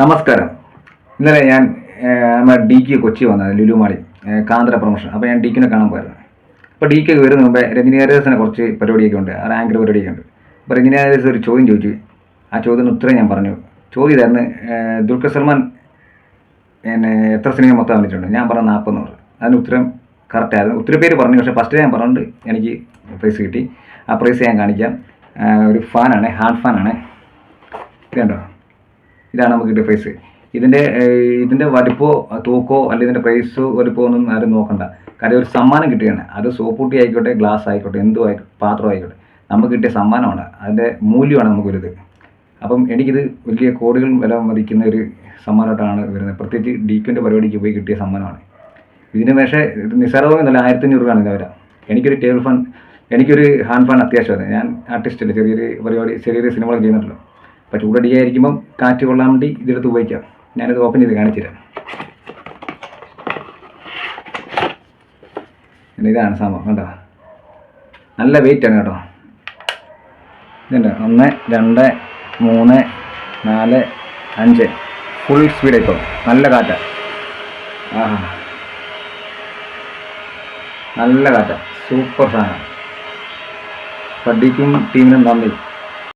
നമസ്കാരം. ഇന്നലെ ഞാൻ നമ്മുടെ ഡി കെ കൊച്ചി വന്നത് ലുലുമാളി കാന്ത്ര പ്രമോഷൻ അപ്പോൾ ഞാൻ ഡി കെനെ കാണാൻ പോയിരുന്നു. അപ്പോൾ ഡി കെ വരുന്ന മുമ്പേ രജനി കുറച്ച് പരിപാടിയൊക്കെ ഉണ്ട് ആ ആങ്കർ പരിപാടിയൊക്കെ ഉണ്ട്. അപ്പോൾ രജനി ഒരു ചോദ്യം ചോദിച്ചു. ആ ചോദ്യത്തിന് ഉത്തരം ഞാൻ പറഞ്ഞു. ചോദ്യം ഇതായിരുന്നു ദുൽഖർ സൽമാൻ എന്നെ എത്ര സിനിമ മൊത്തം വന്നിട്ടുണ്ട് ഞാൻ പറഞ്ഞ നാൽപ്പത് നൂറ് അതിന് ഉത്തരം കറക്റ്റ് ആയിരുന്നു. ഒത്തിരി പേര് പറഞ്ഞു പക്ഷേ ഫസ്റ്റ് ഞാൻ പറഞ്ഞിട്ട് എനിക്ക് പ്രൈസ് കിട്ടി. ആ പ്രൈസ് ഞാൻ കാണിക്കാം. ഒരു ഫാനാണ് ഹാൻഡ് ഫാനാണ് ഇതുണ്ടോ ഇതാണ് നമുക്ക് ഡിഫൈസ് ഇതിന്റെ ഇതിന്റെ വലിപ്പോ തൂക്കോ അല്ലെങ്കിൽ ഇതിന്റെ പ്രൈസോ വലിപ്പോ ഒന്നും ആരും നോക്കണ്ട. കാര്യം ഒരു സമ്മാനം കിട്ടിയാണ് അത് സോപ്പൂട്ടി ആയിക്കോട്ടെ ഗ്ലാസ് ആയിക്കോട്ടെ എന്തോ ആയിക്കോട്ടെ പാത്രം ആയിക്കോട്ടെ നമുക്ക് കിട്ടിയ സമ്മാനമാണ്. അതിന്റെ മൂല്യമാണ് നമുക്ക് വലുത് അപ്പം എനിക്കിത് വലിയ കോടികൾ വില മതിക്കുന്ന ഒരു സമ്മാനമായിട്ടാണ് വരുന്നത്. പ്രത്യേകിച്ച് ഡിക്യുന്റെ പരിപാടിക്ക് പോയി കിട്ടിയ സമ്മാനമാണ്. ഇതിന് പക്ഷേ ഇത് നിസ്സാരമൊന്നുമല്ല ആയിരത്തി അഞ്ഞൂറ് രൂപയാണ് ഇതിന്റെ വില. എനിക്കൊരു ടേബിൾ ഫാൻ എനിക്കൊരു ഹാൻഡ് ഫാൻ അത്യാവശ്യമാണ്. ഞാൻ ആർട്ടിസ്റ്റല്ലേ ചെറിയൊരു പരിപാടി ചെറിയൊരു സിനിമകൾ ചെയ്യുന്നുണ്ടല്ലോ. അപ്പോൾ ചൂടടിയായിരിക്കുമ്പം കാറ്റ് കൊള്ളാൻ വേണ്ടി ഇതെടുത്ത് ഉപയോഗിക്കാം. ഞാനിത് ഓപ്പൺ ചെയ്ത് കാണിച്ചു തരാം ഇതാണ് സംഭവം കേട്ടോ നല്ല വെയിറ്റ് ആണ് കേട്ടോ. ഇതുണ്ട്. ഒന്ന് രണ്ട് മൂന്ന് നാല് അഞ്ച്. ഫുൾ സ്പീഡ് ഇപ്പോൾ നല്ല കാറ്റ. ആഹാ. നല്ല കാറ്റ. സൂപ്പർ സാധനം. പടിക്കും ടീമിനും നന്ദി.